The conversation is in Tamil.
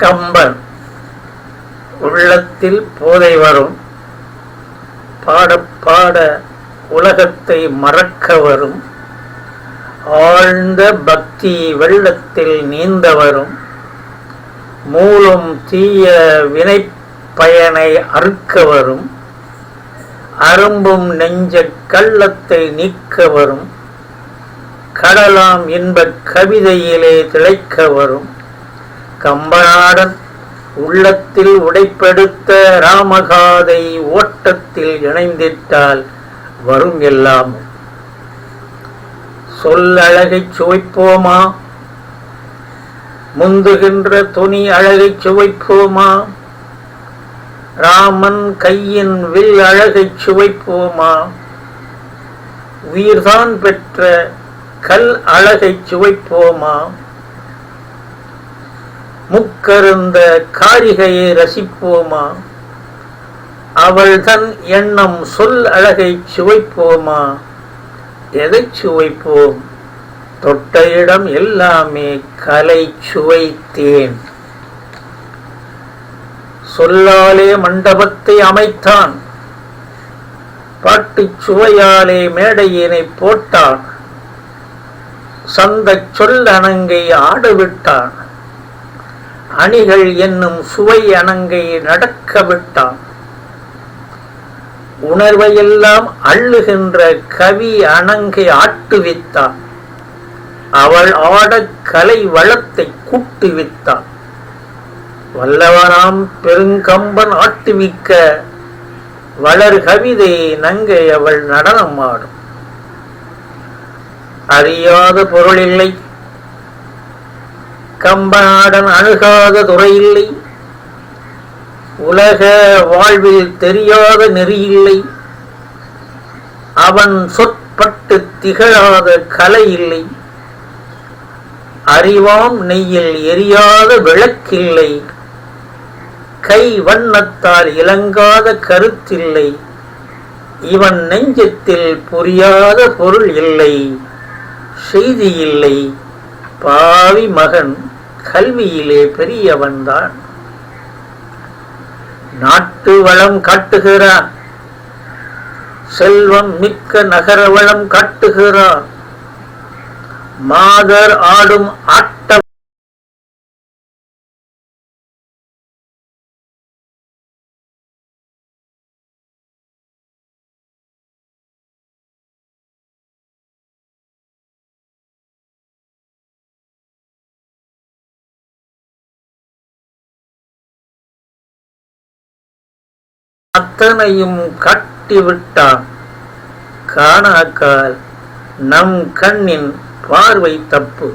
கம்பன். உள்ளத்தில் போதை வரும். பாட பாட உலகத்தை மறக்க வரும். ஆழ்ந்த பக்தி வெள்ளத்தில் நீந்த வரும். மூலம் தீய வினை பயனை அறுக்க வரும். அரும்பும் நெஞ்ச கள்ளத்தை நீக்க வரும். கடலாம் இன்பக் கவிதையிலே திளைக்க வரும். கம்பனாடன் உள்ளத்தில் உடைப்பெடுத்த ராமகாதை ஓட்டத்தில் இணைந்திட்டால் வரும் எல்லாம். சொல்லழகை சுவைப்போமா? முந்துகின்ற துணி அழகை சுவைப்போமா? ராமன் கையின் வில் அழகை சுவைப்போமா? உயிர்தான் பெற்ற கல் அழகைச் சுவைப்போமா? முக்கருந்த காரிகையை ரசிப்போமா? அவள் தன் எண்ணம் சொல் அழகைச் சுவைப்போமா? எதைச் சுவைப்போம்? தொட்ட இடம் எல்லாமே கலை சுவைத்தேன். சொல்லாலே மண்டபத்தை அமைத்தான். பாட்டுச் சுவையாலே மேடையினை போட்டான். சந்த சொல் அணங்கை ஆடவிட்டான். அணிகள் என்னும் சுவை அணங்கை நடக்க விட்டான் உணர்வையெல்லாம் அள்ளுகின்ற கவி அணங்கை ஆட்டுவித்தான். அவள் ஆடக் கலை வளத்தை கூட்டுவித்தான். வல்லவனாம் பெருங்கம்பன் ஆட்டுவிக்க வளர் கவிதை நங்கை அவள் நடனம் ஆடும் அறியாத பொருள் இல்லை கம்பநாடன் அணுகாத துறையில்லை. உலக வாழ்வில் தெரியாத நெறியில்லை. அவன் சொற்பட்டு திகழாத கலை இல்லை அறிவாம் நெய்யில் எரியாத விளக்கில்லை. கை வண்ணத்தால் இலங்காத கருத்தில்லை. இவன் நெஞ்சத்தில் புரியாத பொருள் இல்லை. செய்தி இல்லை. பாவி மகன். கல்வியிலே பெரியவன்தான் நாட்டு வளம் காட்டுகிறான். செல்வம் மிக்க நகர வளம் காட்டுகிறான். மாதர் ஆடும் ஆட்ட அத்தனையும் கட்டிவிட்டான். காணாக்கால் நம் கண்ணின் பார்வை தப்பு.